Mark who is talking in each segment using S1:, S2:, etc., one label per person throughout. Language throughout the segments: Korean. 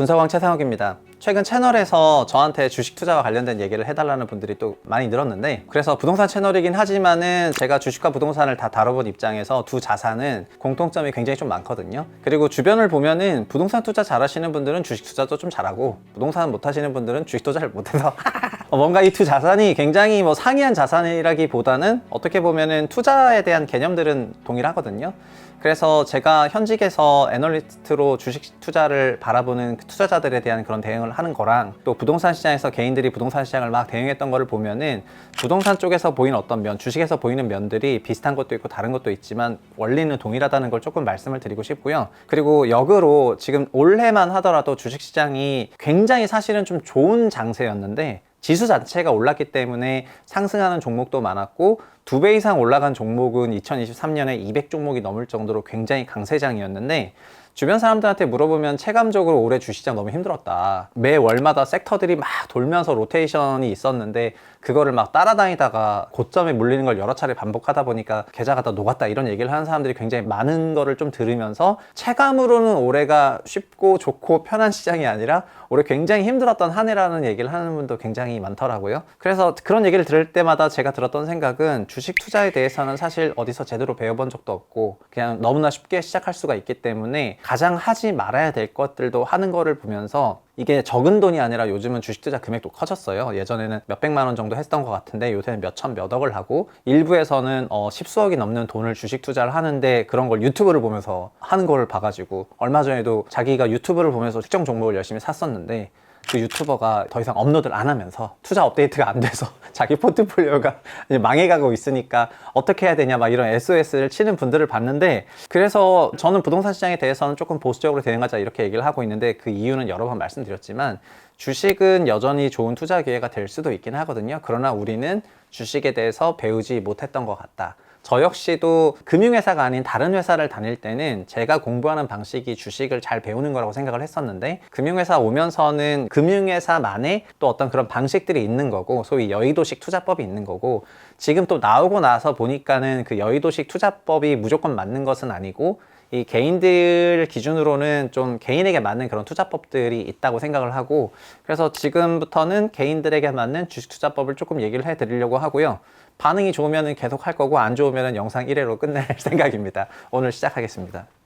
S1: 분석왕 최상욱입니다. 최근 채널에서 저한테 주식 투자와 관련된 얘기를 해달라는 분들이 또 많이 늘었는데 그래서 부동산 채널이긴 하지만은 제가 주식과 부동산을 다 다뤄본 입장에서 두 자산은 공통점이 굉장히 좀 많거든요. 그리고 주변을 보면은 부동산 투자 잘하시는 분들은 주식 투자도 좀 잘하고 부동산 못하시는 분들은 주식도 잘 못해서 어, 뭔가 이 두 자산이 굉장히 뭐 상이한 자산이라기보다는 어떻게 보면은 투자에 대한 개념들은 동일하거든요. 그래서 제가 현직에서 애널리스트로 주식 투자를 바라보는 그 투자자들에 대한 그런 대응을 하는 거랑 또 부동산 시장에서 개인들이 부동산 시장을 막 대응했던 거를 보면은 부동산 쪽에서 보이는 어떤 면, 주식에서 보이는 면들이 비슷한 것도 있고 다른 것도 있지만 원리는 동일하다는 걸 조금 말씀을 드리고 싶고요. 그리고 역으로 지금 올해만 하더라도 주식 시장이 굉장히 사실은 좀 좋은 장세였는데 지수 자체가 올랐기 때문에 상승하는 종목도 많았고 두 배 이상 올라간 종목은 2023년에 200 종목이 넘을 정도로 굉장히 강세장이었는데 주변 사람들한테 물어보면 체감적으로 올해 주시장 너무 힘들었다. 매 월마다 섹터들이 막 돌면서 로테이션이 있었는데 그거를 막 따라다니다가 고점에 물리는 걸 여러 차례 반복하다 보니까 계좌가 다 녹았다 이런 얘기를 하는 사람들이 굉장히 많은 거를 좀 들으면서 체감으로는 올해가 쉽고 좋고 편한 시장이 아니라 올해 굉장히 힘들었던 한 해라는 얘기를 하는 분도 굉장히 많더라고요. 그래서 그런 얘기를 들을 때마다 제가 들었던 생각은 주식 투자에 대해서는 사실 어디서 제대로 배워본 적도 없고 그냥 너무나 쉽게 시작할 수가 있기 때문에 가장 하지 말아야 될 것들도 하는 거를 보면서 이게 적은 돈이 아니라 요즘은 주식 투자 금액도 커졌어요. 예전에는 몇백만 원 정도 했던 것 같은데 요새는 몇천 몇 억을 하고 일부에서는 어, 십수억이 넘는 돈을 주식 투자를 하는데 그런 걸 유튜브를 보면서 하는 걸 봐가지고 얼마 전에도 자기가 유튜브를 보면서 특정 종목을 열심히 샀었는데 그 유튜버가 더 이상 업로드를 안 하면서 투자 업데이트가 안 돼서 자기 포트폴리오가 망해가고 있으니까 어떻게 해야 되냐 막 이런 SOS를 치는 분들을 봤는데 그래서 저는 부동산 시장에 대해서는 조금 보수적으로 대응하자 이렇게 얘기를 하고 있는데 그 이유는 여러 번 말씀드렸지만 주식은 여전히 좋은 투자 기회가 될 수도 있긴 하거든요. 그러나 우리는 주식에 대해서 배우지 못했던 것 같다. 저 역시도 금융회사가 아닌 다른 회사를 다닐 때는 제가 공부하는 방식이 주식을 잘 배우는 거라고 생각을 했었는데 금융회사 오면서는 금융회사만의 또 어떤 그런 방식들이 있는 거고 소위 여의도식 투자법이 있는 거고 지금 또 나오고 나서 보니까는 그 여의도식 투자법이 무조건 맞는 것은 아니고 이 개인들 기준으로는 좀 개인에게 맞는 그런 투자법들이 있다고 생각을 하고 그래서 지금부터는 개인들에게 맞는 주식 투자법을 조금 얘기를 해 드리려고 하고요. 반응이 좋으면 계속 할 거고 안 좋으면 영상 1회로 끝낼 생각입니다. 오늘 시작하겠습니다.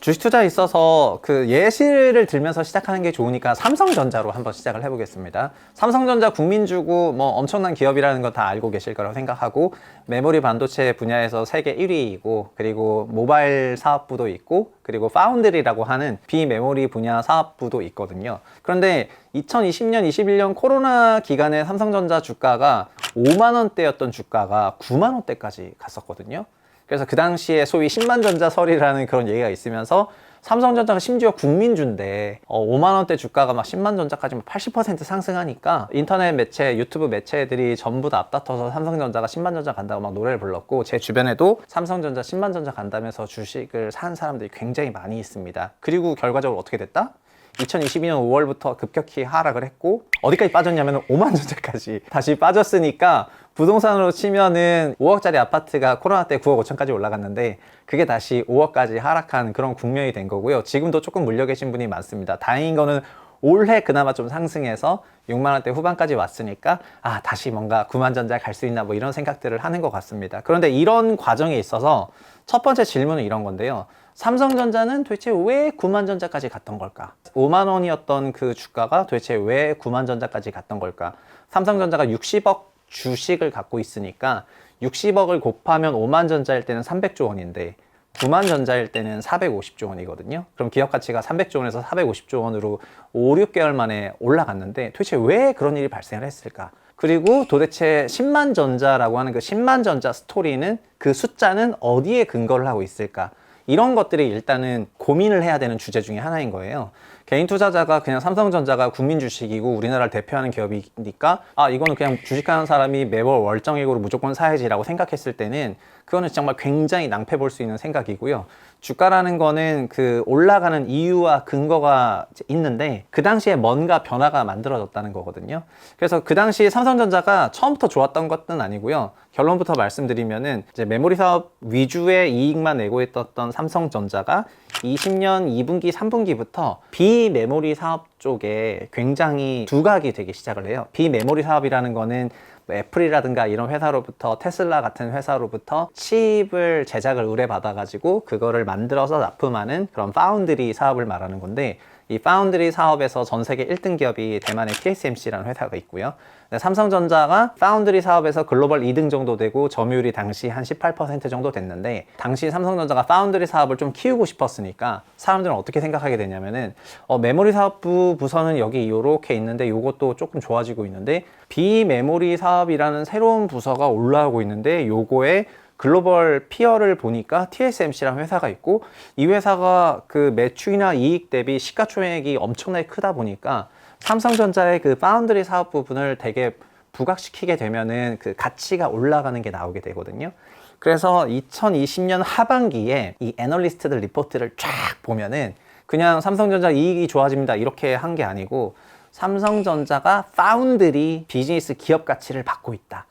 S1: 주식 투자에 있어서 그 예시를 들면서 시작하는 게 좋으니까 삼성전자로 한번 시작을 해보겠습니다. 삼성전자 국민주고 뭐 엄청난 기업이라는 거 다 알고 계실 거라고 생각하고 메모리 반도체 분야에서 세계 1위이고 그리고 모바일 사업부도 있고 그리고 파운드리라고 하는 비메모리 분야 사업부도 있거든요. 그런데 2020년, 21년 코로나 기간에 삼성전자 주가가 5만 원대였던 주가가 9만 원대까지 갔었거든요. 그래서 그 당시에 소위 10만 전자설이라는 그런 얘기가 있으면서 삼성전자가 심지어 국민주인데 어, 5만 원대 주가가 막 10만 전자까지 80% 상승하니까 인터넷 매체, 유튜브 매체들이 전부 다 앞다퉈서 삼성전자가 10만 전자 간다고 막 노래를 불렀고 제 주변에도 삼성전자 10만 전자 간다면서 주식을 산 사람들이 굉장히 많이 있습니다. 그리고 결과적으로 어떻게 됐다? 2022년 5월부터 급격히 하락을 했고 어디까지 빠졌냐면 5만 전자까지 다시 빠졌으니까 부동산으로 치면은 5억짜리 아파트가 코로나 때 9억 5천까지 올라갔는데 그게 다시 5억까지 하락한 그런 국면이 된 거고요. 지금도 조금 물려 계신 분이 많습니다. 다행인 거는 올해 그나마 좀 상승해서 6만 원대 후반까지 왔으니까 아 다시 뭔가 9만 전자 갈 수 있나 뭐 이런 생각들을 하는 것 같습니다. 그런데 이런 과정에 있어서 첫 번째 질문은 이런 건데요. 삼성전자는 도대체 왜 9만 전자까지 갔던 걸까? 5만 원이었던 그 주가가 도대체 왜 9만 전자까지 갔던 걸까? 삼성전자가 60억 주식을 갖고 있으니까 60억을 곱하면 5만 전자일 때는 300조 원인데 9만 전자일 때는 450조 원이거든요. 그럼 기업 가치가 300조 원에서 450조 원으로 5, 6개월 만에 올라갔는데 도대체 왜 그런 일이 발생을 했을까? 그리고 도대체 10만 전자라고 하는 그 10만 전자 스토리는 그 숫자는 어디에 근거를 하고 있을까? 이런 것들이 일단은 고민을 해야 되는 주제 중에 하나인 거예요. 개인 투자자가 그냥 삼성전자가 국민 주식이고 우리나라를 대표하는 기업이니까 아 이거는 그냥 주식하는 사람이 매월 월정액으로 무조건 사야지라고 생각했을 때는 그거는 정말 굉장히 낭패 볼 수 있는 생각이고요. 주가라는 거는 그 올라가는 이유와 근거가 있는데 그 당시에 뭔가 변화가 만들어졌다는 거거든요. 그래서 그 당시 삼성전자가 처음부터 좋았던 것은 아니고요. 결론부터 말씀드리면은 이제 메모리 사업 위주의 이익만 내고 있었던 삼성전자가 20년 2분기, 3분기부터 비메모리 사업 쪽에 굉장히 두각이 되기 시작을 해요. 비메모리 사업이라는 거는 뭐 애플이라든가 이런 회사로부터 테슬라 같은 회사로부터 칩을 제작을 의뢰받아가지고 그거를 만들어서 납품하는 그런 파운드리 사업을 말하는 건데 이 파운드리 사업에서 전 세계 1등 기업이 대만의 TSMC라는 회사가 있고요. 삼성전자가 파운드리 사업에서 글로벌 2등 정도 되고 점유율이 당시 한 18% 정도 됐는데 당시 삼성전자가 파운드리 사업을 좀 키우고 싶었으니까 사람들은 어떻게 생각하게 되냐면은 어, 메모리 사업부 부서는 여기 이렇게 있는데 이것도 조금 좋아지고 있는데 비메모리 사업이라는 새로운 부서가 올라오고 있는데 요거에 글로벌 피어를 보니까 TSMC라는 회사가 있고 이 회사가 그 매출이나 이익 대비 시가총액이 엄청나게 크다 보니까 삼성전자의 그 파운드리 사업 부분을 되게 부각시키게 되면은 그 가치가 올라가는 게 나오게 되거든요. 그래서 2020년 하반기에 이 애널리스트들 리포트를 쫙 보면은 그냥 삼성전자 이익이 좋아집니다 이렇게 한 게 아니고 삼성전자가 파운드리 비즈니스 기업 가치를 받고 있다.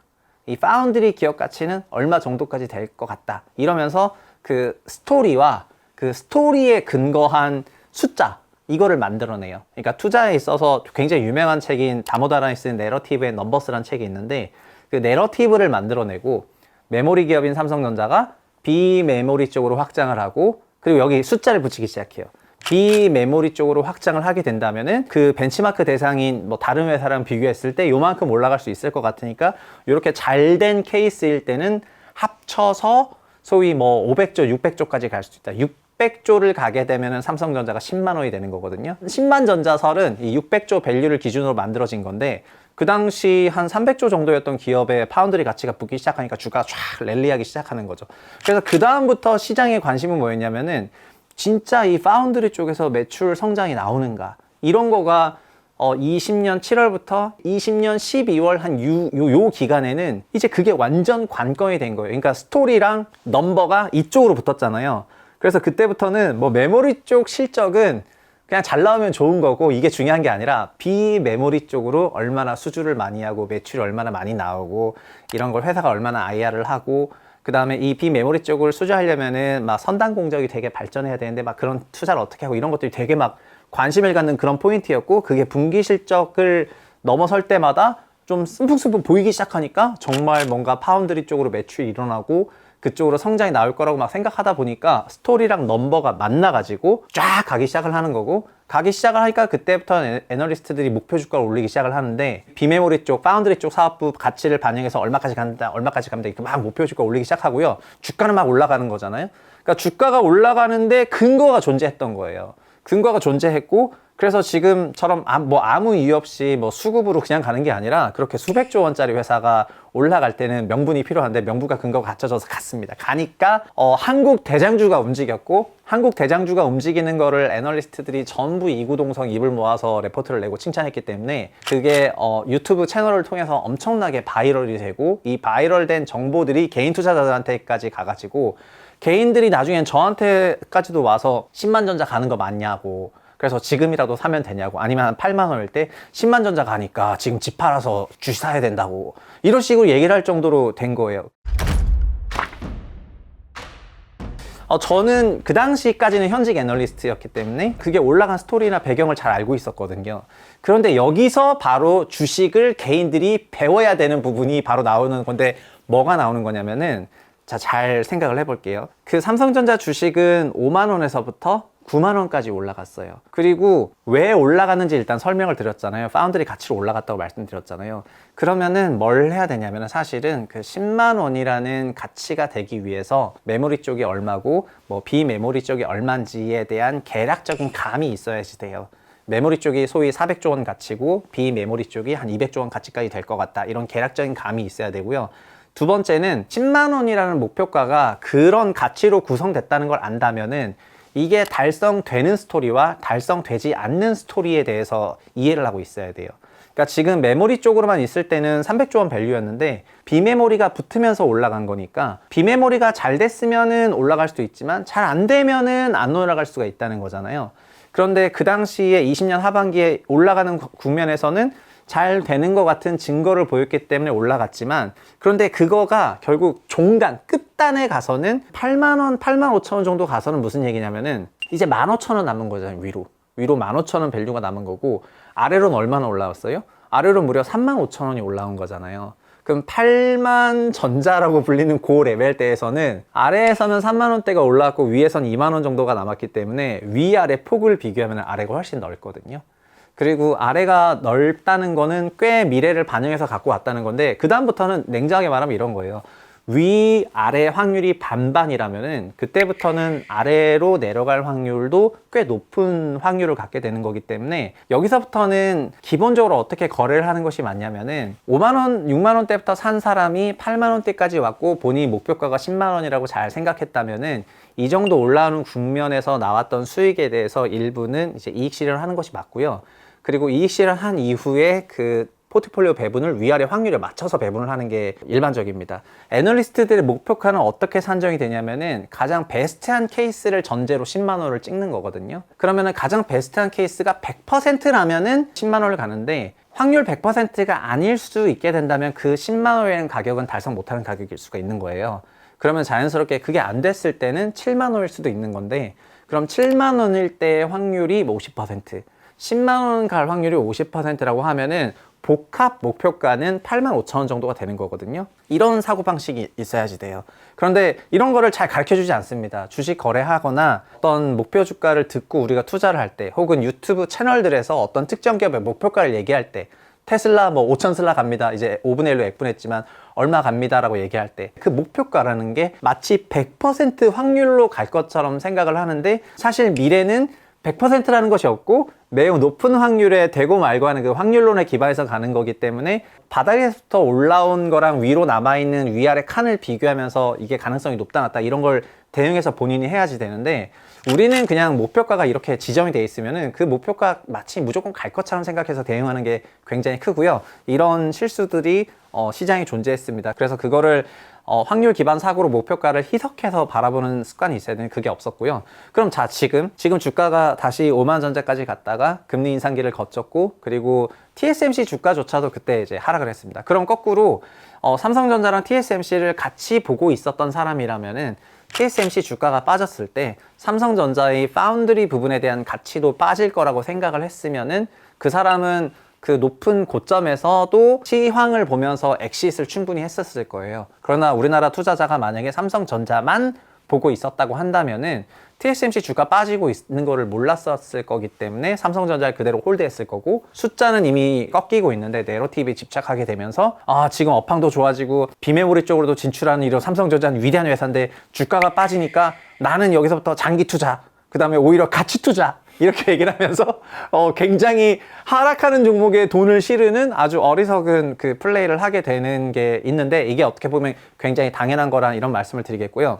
S1: 이 파운드리 기업 가치는 얼마 정도까지 될 것 같다. 이러면서 그 스토리와 그 스토리에 근거한 숫자 이거를 만들어내요. 그러니까 투자에 있어서 굉장히 유명한 책인 다모다란이 쓴 내러티브 의 넘버스라는 책이 있는데 그 내러티브를 만들어내고 메모리 기업인 삼성전자가 비메모리 쪽으로 확장을 하고 그리고 여기 숫자를 붙이기 시작해요. 비메모리 쪽으로 확장을 하게 된다면은 그 벤치마크 대상인 뭐 다른 회사랑 비교했을 때 요만큼 올라갈 수 있을 것 같으니까 이렇게 잘 된 케이스일 때는 합쳐서 소위 뭐 500조, 600조까지 갈 수 있다. 600조를 가게 되면은 삼성전자가 10만 원이 되는 거거든요. 10만 전자설은 이 600조 밸류를 기준으로 만들어진 건데 그 당시 한 300조 정도였던 기업의 파운드리 가치가 붙기 시작하니까 주가가 쫙 랠리하기 시작하는 거죠. 그래서 그 다음부터 시장의 관심은 뭐였냐면은 진짜 이 파운드리 쪽에서 매출 성장이 나오는가 이런 거가 어 20년 7월부터 20년 12월 한요요 기간에는 이제 그게 완전 관건이 된 거예요. 그러니까 스토리랑 넘버가 이쪽으로 붙었잖아요. 그래서 그때부터는 뭐 메모리 쪽 실적은 그냥 잘 나오면 좋은 거고 이게 중요한 게 아니라 비메모리 쪽으로 얼마나 수주를 많이 하고 매출이 얼마나 많이 나오고 이런 걸 회사가 얼마나 IR을 하고 그 다음에 이 비메모리 쪽을 수주하려면은 막 선단 공정이 되게 발전해야 되는데 막 그런 투자를 어떻게 하고 이런 것들이 되게 막 관심을 갖는 그런 포인트였고 그게 분기 실적을 넘어설 때마다 좀 숨풍숨풍 보이기 시작하니까 정말 뭔가 파운드리 쪽으로 매출이 일어나고 그쪽으로 성장이 나올 거라고 막 생각하다 보니까 스토리랑 넘버가 만나가지고 쫙 가기 시작을 하는 거고 가기 시작을 하니까 그때부터 애- 애널리스트들이 목표 주가를 올리기 시작을 하는데 비메모리 쪽, 파운드리 쪽 사업부 가치를 반영해서 얼마까지 간다, 얼마까지 갑니다 이렇게 막 목표 주가 올리기 시작하고요. 주가는 막 올라가는 거잖아요. 그러니까 주가가 올라가는데 근거가 존재했던 거예요. 근거가 존재했고 그래서 지금처럼 아- 뭐 아무 이유 없이 뭐 수급으로 그냥 가는 게 아니라 그렇게 수백조 원짜리 회사가 올라갈 때는 명분이 필요한데 명분과 근거가 갖춰져서 갔습니다. 가니까 어, 한국 대장주가 움직였고 한국 대장주가 움직이는 거를 애널리스트들이 전부 이구동성 입을 모아서 레포트를 내고 칭찬했기 때문에 그게 어, 유튜브 채널을 통해서 엄청나게 바이럴이 되고 이 바이럴된 정보들이 개인 투자자들한테까지 가가지고 개인들이 나중엔 저한테까지도 와서 10만 전자 가는 거 맞냐고 그래서 지금이라도 사면 되냐고 아니면 한 8만 원일 때 10만 전자 가니까 지금 집 팔아서 주식 사야 된다고 이런 식으로 얘기를 할 정도로 된 거예요. 어, 저는 그 당시까지는 현직 애널리스트였기 때문에 그게 올라간 스토리나 배경을 잘 알고 있었거든요. 그런데 여기서 바로 주식을 개인들이 배워야 되는 부분이 바로 나오는 건데 뭐가 나오는 거냐면은 자, 잘 생각을 해볼게요. 그 삼성전자 주식은 5만 원에서부터 9만 원까지 올라갔어요. 그리고 왜 올라갔는지 일단 설명을 드렸잖아요. 파운드리 가치로 올라갔다고 말씀드렸잖아요. 그러면은 뭘 해야 되냐면은 사실은 그 10만 원이라는 가치가 되기 위해서 메모리 쪽이 얼마고 뭐 비메모리 쪽이 얼마인지에 대한 계략적인 감이 있어야지 돼요. 메모리 쪽이 소위 400조 원 가치고 비메모리 쪽이 한 200조 원 가치까지 될 것 같다. 이런 계략적인 감이 있어야 되고요. 두 번째는 10만 원이라는 목표가가 그런 가치로 구성됐다는 걸 안다면은 이게 달성되는 스토리와 달성되지 않는 스토리에 대해서 이해를 하고 있어야 돼요. 그러니까 지금 메모리 쪽으로만 있을 때는 300조 원 밸류였는데 비메모리가 붙으면서 올라간 거니까 비메모리가 잘 됐으면은 올라갈 수도 있지만 잘 안 되면은 안 올라갈 수가 있다는 거잖아요. 그런데 그 당시에 20년 하반기에 올라가는 구- 국면에서는 잘 되는 것 같은 증거를 보였기 때문에 올라갔지만 그런데 그거가 결국 종단 끝단에 가서는 8만 원, 8만 5천 원 정도 가서는 무슨 얘기냐면은 이제 1만 5천 원 남은 거잖아요 위로 위로 1만 5천 원 밸류가 남은 거고 아래로는 얼마나 올라왔어요? 아래로 무려 3만 5천 원이 올라온 거잖아요. 그럼 8만 전자라고 불리는 고 레벨대에서는 아래에서는 3만 원대가 올라왔고 위에서는 2만 원 정도가 남았기 때문에 위아래 폭을 비교하면 아래가 훨씬 넓거든요. 그리고 아래가 넓다는 거는 꽤 미래를 반영해서 갖고 왔다는 건데 그 다음부터는 냉정하게 말하면 이런 거예요. 위 아래 확률이 반반이라면은 그때부터는 아래로 내려갈 확률도 꽤 높은 확률을 갖게 되는 거기 때문에 여기서부터는 기본적으로 어떻게 거래를 하는 것이 맞냐면은 5만 원, 6만 원대부터 산 사람이 8만 원대까지 왔고 본인이 목표가가 10만 원이라고 잘 생각했다면은 이 정도 올라오는 국면에서 나왔던 수익에 대해서 일부는 이제 이익 실현을 하는 것이 맞고요. 그리고 이익 실현한 이후에 그 포트폴리오 배분을 위아래 확률에 맞춰서 배분을 하는 게 일반적입니다. 애널리스트들의 목표가는 어떻게 산정이 되냐면은 가장 베스트한 케이스를 전제로 10만 원을 찍는 거거든요. 그러면은 가장 베스트한 케이스가 100%라면은 10만 원을 가는데 확률 100%가 아닐 수 있게 된다면 그 10만 원의 가격은 달성 못하는 가격일 수가 있는 거예요. 그러면 자연스럽게 그게 안 됐을 때는 7만 원일 수도 있는 건데 그럼 7만 원일 때의 확률이 뭐 50%, 10만 원 갈 확률이 50%라고 하면은 복합 목표가는 8만 5천 원 정도가 되는 거거든요. 이런 사고 방식이 있어야지 돼요. 그런데 이런 거를 잘 가르쳐 주지 않습니다. 주식 거래하거나 어떤 목표 주가를 듣고 우리가 투자를 할 때 혹은 유튜브 채널들에서 어떤 특정 기업의 목표가를 얘기할 때 테슬라 뭐 5천 슬라 갑니다. 이제 5분의 1로 액분했지만 얼마 갑니다라고 얘기할 때 그 목표가라는 게 마치 100% 확률로 갈 것처럼 생각을 하는데 사실 미래는 100%라는 것이 없고 매우 높은 확률에 되고 말고 하는 그 확률론에 기반해서 가는 거기 때문에 바닥에서부터 올라온 거랑 위로 남아있는 위아래 칸을 비교하면서 이게 가능성이 높다 낮다 이런 걸 대응해서 본인이 해야지 되는데 우리는 그냥 목표가가 이렇게 지정이 돼 있으면은 그 목표가 마치 무조건 갈 것처럼 생각해서 대응하는 게 굉장히 크고요. 이런 실수들이 어, 시장에 존재했습니다. 그래서 그거를 어, 확률 기반 사고로 목표가를 희석해서 바라보는 습관이 있어야 되는 그게 없었고요. 그럼 자 지금 지금 주가가 다시 5만 전자까지 갔다가 금리 인상기를 거쳤고 그리고 TSMC 주가조차도 그때 이제 하락을 했습니다. 그럼 거꾸로 어, 삼성전자랑 TSMC를 같이 보고 있었던 사람이라면은 TSMC 주가가 빠졌을 때 삼성전자의 파운드리 부분에 대한 가치도 빠질 거라고 생각을 했으면은 그 사람은 그 높은 고점에서도 시황을 보면서 엑시스를 충분히 했었을 거예요. 그러나 우리나라 투자자가 만약에 삼성전자만 보고 있었다고 한다면은 TSMC 주가 빠지고 있는 거를 몰랐었을 거기 때문에 삼성전자를 그대로 홀드했을 거고 숫자는 이미 꺾이고 있는데 네로티브에 집착하게 되면서 아 지금 업황도 좋아지고 비메모리 쪽으로도 진출하는 이런 삼성전자는 위대한 회사인데 주가가 빠지니까 나는 여기서부터 장기 투자 그 다음에 오히려 가치 투자 이렇게 얘기를 하면서 어, 굉장히 하락하는 종목에 돈을 실으는 아주 어리석은 그 플레이를 하게 되는 게 있는데 이게 어떻게 보면 굉장히 당연한 거란 이런 말씀을 드리겠고요.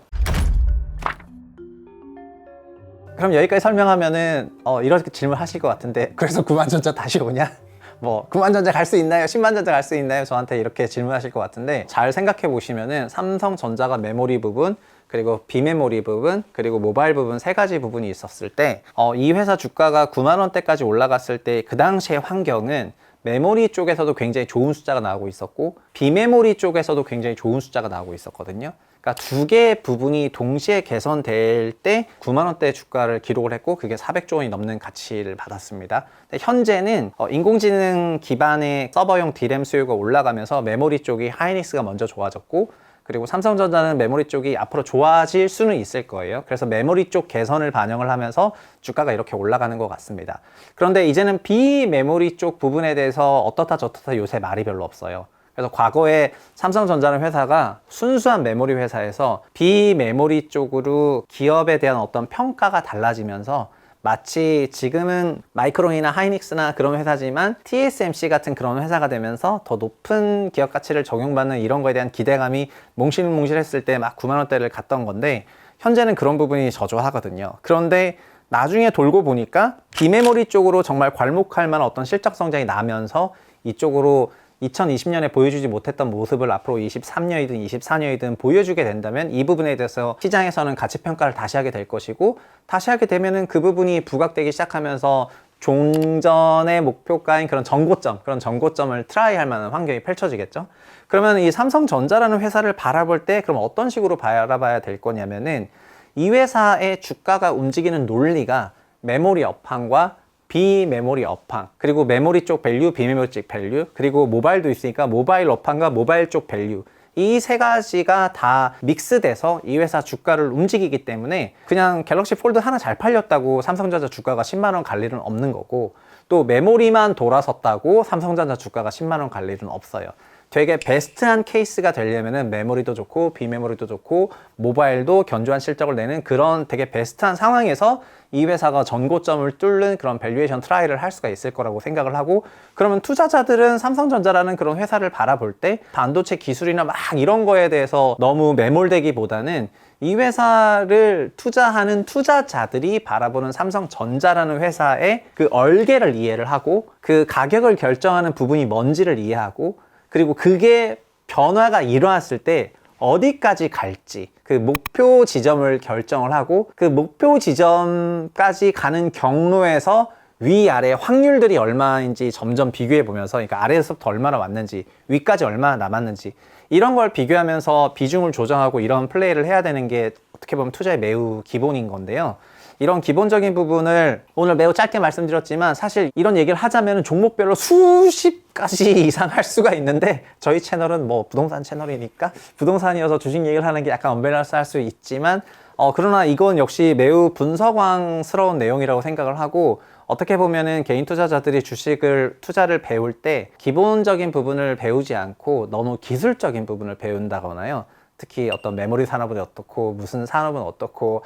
S1: 그럼 여기까지 설명하면은 어, 이렇게 질문하실 것 같은데 그래서 9만 전자 다시 오냐? 뭐 9만 전자 갈 수 있나요? 10만 전자 갈 수 있나요? 저한테 이렇게 질문하실 것 같은데 잘 생각해 보시면은 삼성전자가 메모리 부분 그리고 비메모리 부분 그리고 모바일 부분 세 가지 부분이 있었을 때 어, 이 회사 주가가 9만 원대까지 올라갔을 때 그 당시의 환경은 메모리 쪽에서도 굉장히 좋은 숫자가 나오고 있었고 비메모리 쪽에서도 굉장히 좋은 숫자가 나오고 있었거든요. 그러니까 두 개의 부분이 동시에 개선될 때 9만 원대 주가를 기록을 했고 그게 400조 원이 넘는 가치를 받았습니다. 현재는 어, 인공지능 기반의 서버용 디램 수요가 올라가면서 메모리 쪽이 하이닉스가 먼저 좋아졌고 그리고 삼성전자는 메모리 쪽이 앞으로 좋아질 수는 있을 거예요. 그래서 메모리 쪽 개선을 반영을 하면서 주가가 이렇게 올라가는 것 같습니다. 그런데 이제는 비메모리 쪽 부분에 대해서 어떻다 저떻다 요새 말이 별로 없어요. 그래서 과거에 삼성전자는 회사가 순수한 메모리 회사에서 비메모리 쪽으로 기업에 대한 어떤 평가가 달라지면서 마치 지금은 마이크론이나 하이닉스나 그런 회사지만 TSMC 같은 그런 회사가 되면서 더 높은 기업 가치를 적용받는 이런 거에 대한 기대감이 몽실몽실했을 때 막 9만 원대를 갔던 건데 현재는 그런 부분이 저조하거든요. 그런데 나중에 돌고 보니까 비메모리 쪽으로 정말 괄목할 만한 어떤 실적 성장이 나면서 이쪽으로 2020년에 보여주지 못했던 모습을 앞으로 23년이든 24년이든 보여주게 된다면 이 부분에 대해서 시장에서는 가치 평가를 다시 하게 될 것이고 다시 하게 되면은 그 부분이 부각되기 시작하면서 종전의 목표가인 그런 전고점, 그런 전고점을 트라이 할 만한 환경이 펼쳐지겠죠. 그러면 이 삼성전자라는 회사를 바라볼 때 그럼 어떤 식으로 바라봐야 될 거냐면은 이 회사의 주가가 움직이는 논리가 메모리 업황과 비메모리 업황 그리고 메모리 쪽 밸류, 비메모리 쪽 밸류 그리고 모바일도 있으니까 모바일 업황과 모바일 쪽 밸류 이 세 가지가 다 믹스돼서 이 회사 주가를 움직이기 때문에 그냥 갤럭시 폴드 하나 잘 팔렸다고 삼성전자 주가가 10만 원 갈 일은 없는 거고 또 메모리만 돌아섰다고 삼성전자 주가가 10만 원 갈 일은 없어요. 되게 베스트한 케이스가 되려면은 메모리도 좋고 비메모리도 좋고 모바일도 견조한 실적을 내는 그런 되게 베스트한 상황에서 이 회사가 전고점을 뚫는 그런 밸류에이션 트라이를 할 수가 있을 거라고 생각을 하고 그러면 투자자들은 삼성전자라는 그런 회사를 바라볼 때 반도체 기술이나 막 이런 거에 대해서 너무 매몰되기보다는 이 회사를 투자하는 투자자들이 바라보는 삼성전자라는 회사의 그 얼개를 이해를 하고 그 가격을 결정하는 부분이 뭔지를 이해하고 그리고 그게 변화가 일어났을 때 어디까지 갈지 그 목표 지점을 결정을 하고 그 목표 지점까지 가는 경로에서 위아래 확률들이 얼마인지 점점 비교해 보면서 그러니까 아래에서부터 얼마나 왔는지 위까지 얼마나 남았는지 이런 걸 비교하면서 비중을 조정하고 이런 플레이를 해야 되는 게 어떻게 보면 투자의 매우 기본인 건데요. 이런 기본적인 부분을 오늘 매우 짧게 말씀드렸지만 사실 이런 얘기를 하자면 종목별로 수십 가지 이상 할 수가 있는데 저희 채널은 뭐 부동산 채널이니까 부동산이어서 주식 얘기를 하는 게 약간 언밸런스 할 수 있지만 어, 그러나 이건 역시 매우 분석왕스러운 내용이라고 생각을 하고 어떻게 보면은 개인 투자자들이 주식을 투자를 배울 때 기본적인 부분을 배우지 않고 너무 기술적인 부분을 배운다거나요. 특히 어떤 메모리 산업은 어떻고 무슨 산업은 어떻고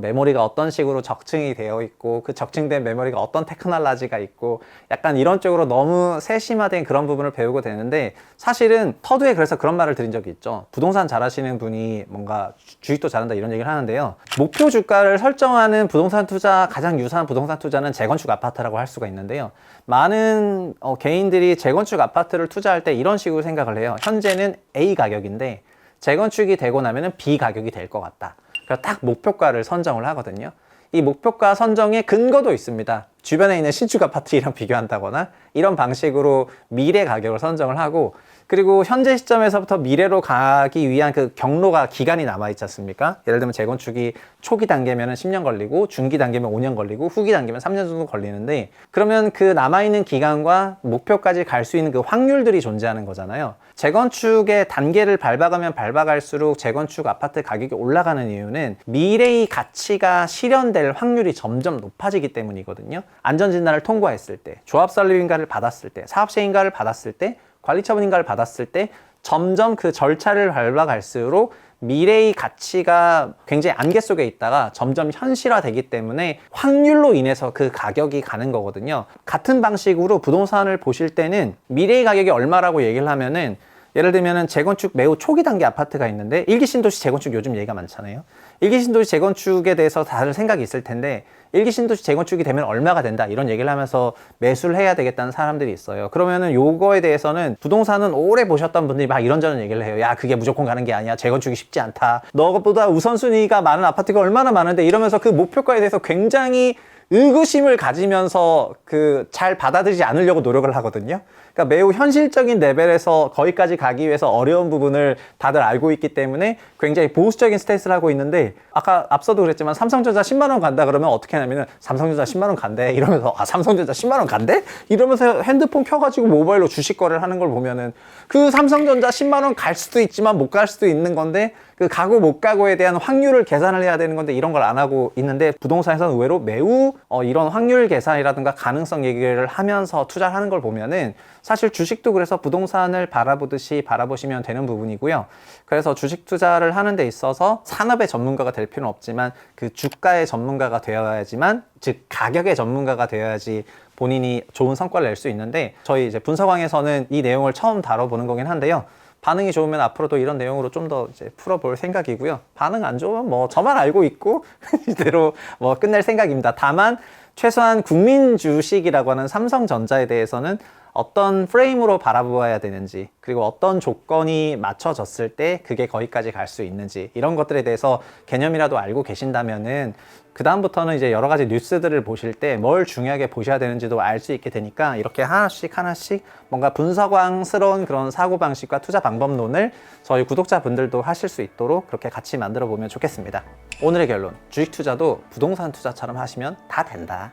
S1: 메모리가 어떤 식으로 적층이 되어 있고 그 적층된 메모리가 어떤 테크놀로지가 있고 약간 이런 쪽으로 너무 세심화된 그런 부분을 배우고 되는데 사실은 터두에 그래서 그런 말을 드린 적이 있죠. 부동산 잘하시는 분이 뭔가 주- 주식도 잘한다 이런 얘기를 하는데요. 목표 주가를 설정하는 부동산 투자 가장 유사한 부동산 투자는 재건축 아파트라고 할 수가 있는데요. 많은 어, 개인들이 재건축 아파트를 투자할 때 이런 식으로 생각을 해요. 현재는 A 가격인데 재건축이 되고 나면은 B 가격이 될 것 같다. 그래서 딱 목표가를 선정을 하거든요. 이 목표가 선정에 근거도 있습니다. 주변에 있는 신축 아파트랑 비교한다거나 이런 방식으로 미래 가격을 선정을 하고 그리고 현재 시점에서부터 미래로 가기 위한 그 경로가 기간이 남아 있지 않습니까? 예를 들면 재건축이 초기 단계면 10년 걸리고 중기 단계면 5년 걸리고 후기 단계면 3년 정도 걸리는데 그러면 그 남아 있는 기간과 목표까지 갈 수 있는 그 확률들이 존재하는 거잖아요. 재건축의 단계를 밟아가면 밟아갈수록 재건축 아파트 가격이 올라가는 이유는 미래의 가치가 실현될 확률이 점점 높아지기 때문이거든요. 안전진단을 통과했을 때, 조합설립인가를 받았을 때, 사업시행인가를 받았을 때, 관리처분인가를 받았을 때 점점 그 절차를 밟아갈수록 미래의 가치가 굉장히 안개 속에 있다가 점점 현실화되기 때문에 확률로 인해서 그 가격이 가는 거거든요. 같은 방식으로 부동산을 보실 때는 미래의 가격이 얼마라고 얘기를 하면은 예를 들면은 재건축 매우 초기 단계 아파트가 있는데 일기 신도시 재건축 요즘 얘기가 많잖아요. 일기 신도시 재건축에 대해서 다들 생각이 있을 텐데 일기 신도시 재건축이 되면 얼마가 된다 이런 얘기를 하면서 매수를 해야 되겠다는 사람들이 있어요. 그러면은 요거에 대해서는 부동산은 오래 보셨던 분들이 막 이런저런 얘기를 해요. 야 그게 무조건 가는 게 아니야. 재건축이 쉽지 않다. 너보다 우선순위가 많은 아파트가 얼마나 많은데 이러면서 그 목표가에 대해서 굉장히 의구심을 가지면서 그 잘 받아들이지 않으려고 노력을 하거든요. 그러니까 매우 현실적인 레벨에서 거기까지 가기 위해서 어려운 부분을 다들 알고 있기 때문에 굉장히 보수적인 스탠스를 하고 있는데 아까 앞서도 그랬지만 삼성전자 10만 원 간다 그러면 어떻게 하냐면은 삼성전자 10만 원 간대 이러면서 아 삼성전자 10만 원 간대? 이러면서 핸드폰 켜가지고 모바일로 주식 거래를 하는 걸 보면은 그 삼성전자 10만 원 갈 수도 있지만 못 갈 수도 있는 건데 그 가고 못 가고에 대한 확률을 계산을 해야 되는 건데 이런 걸 안 하고 있는데 부동산에서는 의외로 매우 어, 이런 확률 계산이라든가 가능성 얘기를 하면서 투자를 하는 걸 보면은 사실 주식도 그래서 부동산을 바라보듯이 바라보시면 되는 부분이고요. 그래서 주식 투자를 하는 데 있어서 산업의 전문가가 될 필요는 없지만 그 주가의 전문가가 되어야지만 즉 가격의 전문가가 되어야지 본인이 좋은 성과를 낼 수 있는데 저희 이제 분석왕에서는 이 내용을 처음 다뤄보는 거긴 한데요. 반응이 좋으면 앞으로도 이런 내용으로 좀 더 이제 풀어볼 생각이고요. 반응 안 좋으면 뭐 저만 알고 있고 이대로 뭐 끝낼 생각입니다. 다만 최소한 국민 주식이라고 하는 삼성전자에 대해서는 어떤 프레임으로 바라보아야 되는지 그리고 어떤 조건이 맞춰졌을 때 그게 거기까지 갈 수 있는지 이런 것들에 대해서 개념이라도 알고 계신다면은 그 다음부터는 이제 여러 가지 뉴스들을 보실 때 뭘 중요하게 보셔야 되는지도 알 수 있게 되니까 이렇게 하나씩 하나씩 뭔가 분석왕스러운 그런 사고 방식과 투자 방법론을 저희 구독자분들도 하실 수 있도록 그렇게 같이 만들어 보면 좋겠습니다. 오늘의 결론 주식 투자도 부동산 투자처럼 하시면 다 된다.